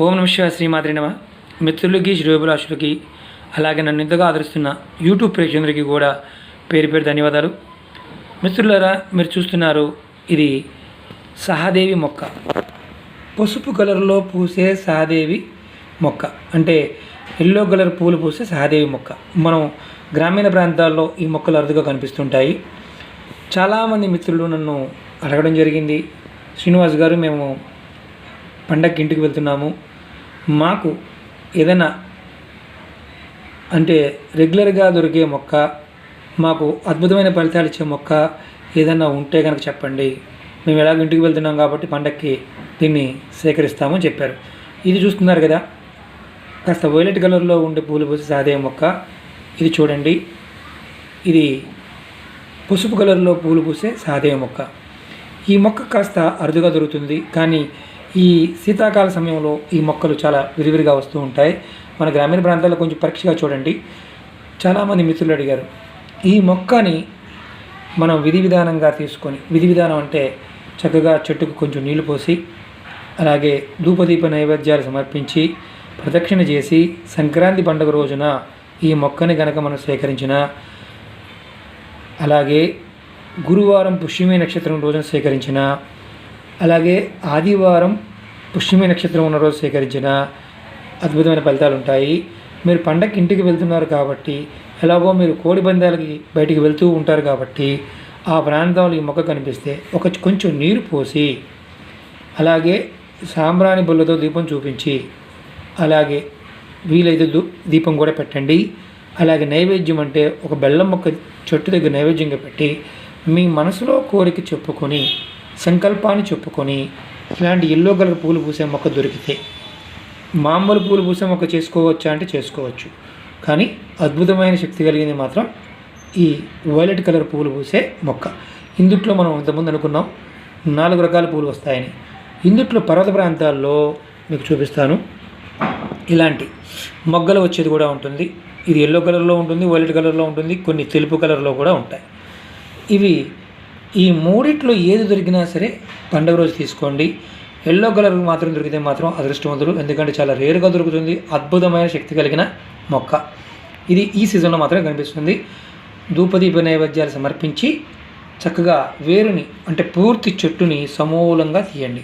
ఓం నమ శివ శ్రీమాత్రి నమ. మిత్రులకి శ్రేయోభిలాషులకి అలాగే నన్ను ఇంతగా ఆదరిస్తున్న యూట్యూబ్ ప్రేక్షకులకి కూడా పేరు పేరు ధన్యవాదాలు. మిత్రులారా మీరు చూస్తున్నారు ఇది సహాదేవి మొక్క. పసుపు కలర్లో పూసే సహాదేవి మొక్క. అంటే ఎల్లో కలర్ పూలు పూసే సహాదేవి మొక్క. మనం గ్రామీణ ప్రాంతాల్లో ఈ మొక్కలు అరుదుగా కనిపిస్తుంటాయి. చాలామంది మిత్రులు నన్ను అడగడం జరిగింది. శ్రీనివాస్ గారు మేము పండగకి ఇంటికి వెళ్తున్నాము. మాకు ఏదైనా అంటే రెగ్యులర్గా దొరికే మొక్క మాకు అద్భుతమైన ఫలితాలు ఇచ్చే మొక్క ఏదైనా ఉంటే కనుక చెప్పండి. మేము ఎలాగ ఇంటికి వెళ్తున్నాం కాబట్టి పండక్కి దీన్ని సేకరిస్తామని చెప్పారు. ఇది చూస్తున్నారు కదా కాస్త వైలెట్ కలర్లో ఉండే పూలు పూసి సాదే మొక్క. ఇది చూడండి. ఇది పసుపు కలర్లో పూలు పూసే సాదే మొక్క. ఈ మొక్క కాస్త అరుదుగా దొరుకుతుంది. కానీ ఈ శీతాకాల సమయంలో ఈ మొక్కలు చాలా విరివిరిగా వస్తూ ఉంటాయి. మన గ్రామీణ ప్రాంతాల్లో కొంచెం పరీక్షగా చూడండి. చాలామంది మిత్రులు అడిగారు ఈ మొక్కని మనం విధి విధానంగా తీసుకొని విధి విధానం అంటే చక్కగా చెట్టుకు కొంచెం నీళ్ళు పోసి అలాగే ధూపదీప నైవేద్యాలు సమర్పించి ప్రదక్షిణ చేసి సంక్రాంతి పండుగ రోజున ఈ మొక్కని గనక మనం సేకరించిన అలాగే గురువారం పుష్యమి నక్షత్రం రోజున సేకరించిన అలాగే ఆదివారం పుష్యమి నక్షత్రం ఉన్న రోజు సేకరించిన అద్భుతమైన ఫలితాలు ఉంటాయి. మీరు పండగకి ఇంటికి వెళ్తున్నారు కాబట్టి ఎలాగో మీరు కోడి పందాలకి బయటికి వెళ్తూ ఉంటారు కాబట్టి ఆ ప్రాంతంలో ఈ మొక్క కనిపిస్తే ఒక కొంచెం నీరు పోసి అలాగే సాంబ్రాణి బుల్లతో దీపం చూపించి అలాగే వీలైతే దూ దీపం కూడా పెట్టండి. అలాగే నైవేద్యం అంటే ఒక బెల్లం మొక్క చెట్టు దగ్గర నైవేద్యంగా పెట్టి మీ మనసులో కోరిక చెప్పుకొని సంకల్పాన్ని చెప్పుకొని ఇలాంటి ఎల్లో కలర్ పూలు పూసే మొక్క దొరికితే మామూలు పూలు పూసే మొక్క చేసుకోవచ్చా అంటే చేసుకోవచ్చు. కానీ అద్భుతమైన శక్తి కలిగింది మాత్రం ఈ వైలెట్ కలర్ పూలు పూసే మొక్క. ఇందుట్లో మనం ఇంతకుముందు అనుకున్నాం నాలుగు రకాల పూలు వస్తాయని. ఇందుట్లో పర్వత ప్రాంతాల్లో మీకు చూపిస్తాను. ఇలాంటి మొగ్గలు వచ్చేది కూడా ఉంటుంది. ఇది ఎల్లో కలర్లో ఉంటుంది వైలెట్ కలర్లో ఉంటుంది కొన్ని తెలుపు కలర్లో కూడా ఉంటాయి. ఇవి ఈ మూడిట్లో ఏది దొరికినా సరే పండుగ రోజు తీసుకోండి. ఎల్లో కలర్ మాత్రం దొరికితే మాత్రం అదృష్టవంతులు. ఎందుకంటే చాలా రేరుగా దొరుకుతుంది. అద్భుతమైన శక్తి కలిగిన మొక్క. ఇది ఈ సీజన్లో మాత్రమే కనిపిస్తుంది. ధూపదీప నైవేద్యాలు సమర్పించి చక్కగా వేరుని అంటే పూర్తి చెట్టుని సమూలంగా తీయండి.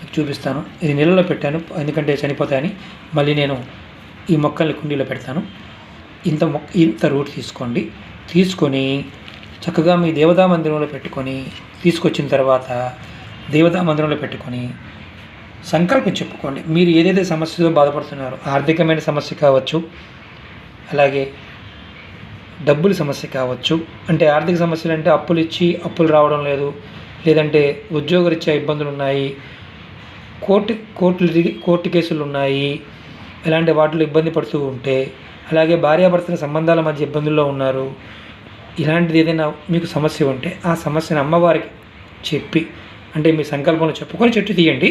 మీకు చూపిస్తాను. ఇది నీళ్ళలో పెట్టాను. ఎందుకంటే చనిపోతాయని మళ్ళీ నేను ఈ మొక్కల్ని కుండీలో పెడతాను. ఇంత మొక్క ఇంత రూట్ తీసుకోండి. తీసుకొని చక్కగా మీ దేవతా మందిరంలో పెట్టుకొని తీసుకొచ్చిన తర్వాత దేవతా మందిరంలో పెట్టుకొని సంకల్పం చెప్పుకోండి. మీరు ఏదైతే సమస్యతో బాధపడుతున్నారో ఆర్థికమైన సమస్య కావచ్చు అలాగే డబ్బుల సమస్య కావచ్చు అంటే ఆర్థిక సమస్యలు అంటే అప్పులు ఇచ్చి అప్పులు రావడం లేదు లేదంటే ఉద్యోగరీత్యా ఇబ్బందులు ఉన్నాయి కోర్టు కోర్టులు కోర్టు కేసులు ఉన్నాయి ఇలాంటి వాటిలో ఇబ్బంది పడుతూ ఉంటే అలాగే భార్యాభర్తల సంబంధాల మధ్య ఇబ్బందుల్లో ఉన్నారు ఇలాంటిది ఏదైనా మీకు సమస్య ఉంటే ఆ సమస్యను అమ్మవారికి చెప్పి అంటే మీ సంకల్పంలో చెప్పుకొని చెట్టు తీయండి.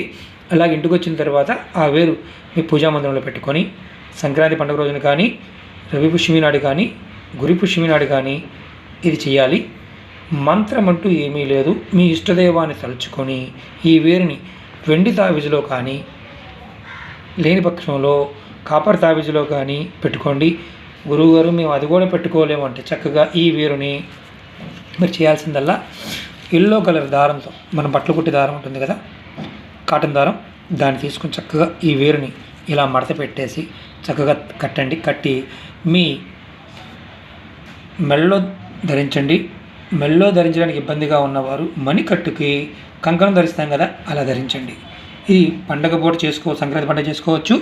అలాగే ఇంటికి వచ్చిన తర్వాత ఆ వేరు మీ పూజా మందిరంలో పెట్టుకొని సంక్రాంతి పండుగ రోజున కానీ రవి పుష్యమి నాడు కానీ గురి పుష్యమి నాడు కానీ ఇది చేయాలి మంత్రం అంటూ ఏమీ లేదు. మీ ఇష్టదైవాన్ని తలుచుకొని ఈ వేరుని వెండి తావిజులో కానీ లేని పక్షంలో కాపర్ తావిజులో కానీ పెట్టుకోండి. గురువుగారు మేము అది కూడా పెట్టుకోలేము అంటే చక్కగా ఈ వేరుని మీరు చేయాల్సిందల్లా ఎల్లో కలర్ దారంతో మనం బట్టలు కుట్టి దారం ఉంటుంది కదా కాటన్ దారం దాన్ని తీసుకొని చక్కగా ఈ వేరుని ఇలా మడత పెట్టేసి చక్కగా కట్టండి కట్టి మీ మెల్లో ధరించండి. మెల్లో ధరించడానికి ఇబ్బందిగా ఉన్నవారు మణికట్టుకి కంకణం ధరిస్తాం కదా అలా ధరించండి. ఇది పండగ పూట చేసుకో సంక్రాంతి పండుగ చేసుకోవచ్చు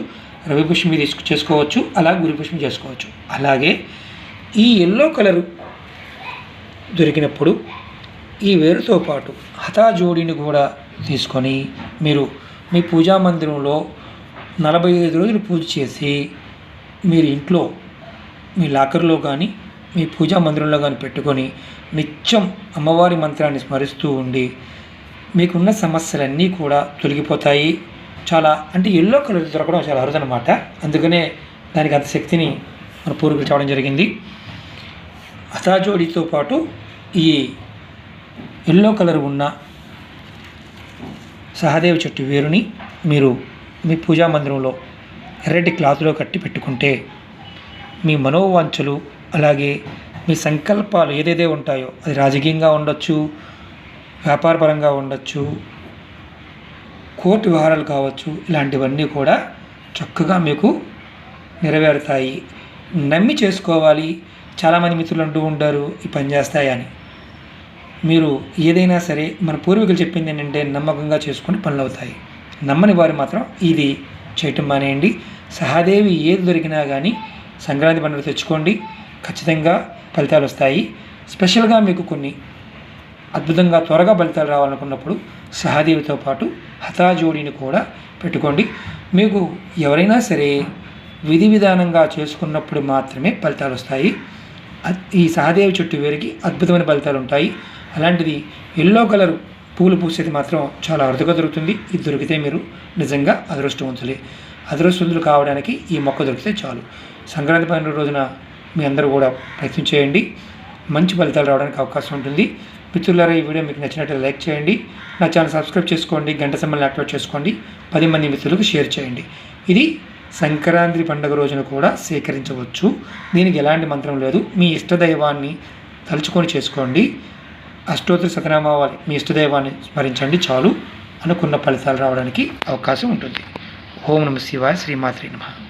రవి పుష్మి తీసుకు చేసుకోవచ్చు అలాగే గురి పుష్మి చేసుకోవచ్చు. అలాగే ఈ ఎల్లో కలర్ దొరికినప్పుడు ఈ వేరుతో పాటు హతాజోడిని కూడా తీసుకొని మీరు మీ పూజా మందిరంలో నలభై ఐదు రోజులు పూజ చేసి మీరు ఇంట్లో మీ లాకర్లో కానీ మీ పూజా మందిరంలో కానీ పెట్టుకొని నిత్యం అమ్మవారి మంత్రాన్ని స్మరిస్తూ ఉండి మీకున్న సమస్యలన్నీ కూడా తొలగిపోతాయి. చాలా అంటే ఎల్లో కలర్ దొరకడం చాలా అరుదనమాట అందుకనే దానికి అంత శక్తిని మన పూర్వీకులు చెప్పడం జరిగింది. అతాజోడితో పాటు ఈ ఎల్లో కలర్ ఉన్న సహదేవ చెట్టు వేరుని మీరు మీ పూజా మందిరంలో ఎర్రటి క్లాత్లో కట్టి పెట్టుకుంటే మీ మనోవాంఛలు అలాగే మీ సంకల్పాలు ఏదేదే ఉంటాయో అది రాజకీయంగా ఉండొచ్చు వ్యాపారపరంగా ఉండొచ్చు కోర్టు వ్యవహారాలు కావచ్చు ఇలాంటివన్నీ కూడా చక్కగా మీకు నెరవేరుతాయి. నమ్మి చేసుకోవాలి. చాలామంది మిత్రులు అంటూ ఉంటారు ఈ పని చేస్తాయని మీరు ఏదైనా సరే మన పూర్వీకులు చెప్పింది ఏంటంటే నమ్మకంగా చేసుకుని పనులు అవుతాయి. నమ్మని వారు మాత్రం ఇది చేయటం మానేయండి. సహాదేవి ఏది దొరికినా కానీ సంక్రాంతి పండుగ తెచ్చుకోండి. ఖచ్చితంగా ఫలితాలు వస్తాయి. స్పెషల్గా మీకు కొన్ని అద్భుతంగా త్వరగా ఫలితాలు రావాలనుకున్నప్పుడు సహదేవితో పాటు హతాజోడిని కూడా పెట్టుకోండి. మీకు ఎవరైనా సరే విధి విధానంగా చేసుకున్నప్పుడు మాత్రమే ఫలితాలు వస్తాయి. ఈ సహదేవి చెట్టు వేరికి అద్భుతమైన ఫలితాలు ఉంటాయి. అలాంటిది ఎల్లో కలర్ పూలు పూసేది మాత్రం చాలా అరుదుగా దొరుకుతుంది. ఇది దొరికితే మీరు నిజంగా అదృష్టవంతులే. అదృష్టవంతులు కావడానికి ఈ మొక్క దొరికితే చాలు. సంక్రాంతి పండుగ రోజున మీ అందరూ కూడా ప్రయత్నం చేయండి. మంచి ఫలితాలు రావడానికి అవకాశం ఉంటుంది. మిత్రులారా ఈ వీడియో మీకు నచ్చినట్లయితే లైక్ చేయండి. నా ఛానల్ సబ్స్క్రైబ్ చేసుకోండి. గంట సింబల్ని యాక్టివేట్ చేసుకోండి. పది మంది మిత్రులకు షేర్ చేయండి. ఇది సంక్రాంతి పండుగ రోజున కూడా సేకరించవచ్చు. దీనికి ఎలాంటి మంత్రం లేదు. మీ ఇష్టదైవాన్ని తలుచుకొని చేసుకోండి. అష్టోత్తర సతనామావాలి మీ ఇష్టదైవాన్ని స్మరించండి చాలు అనుకున్న ఫలితాలు రావడానికి అవకాశం ఉంటుంది. ఓం నమ శివాయ శ్రీమాత్రి నమ.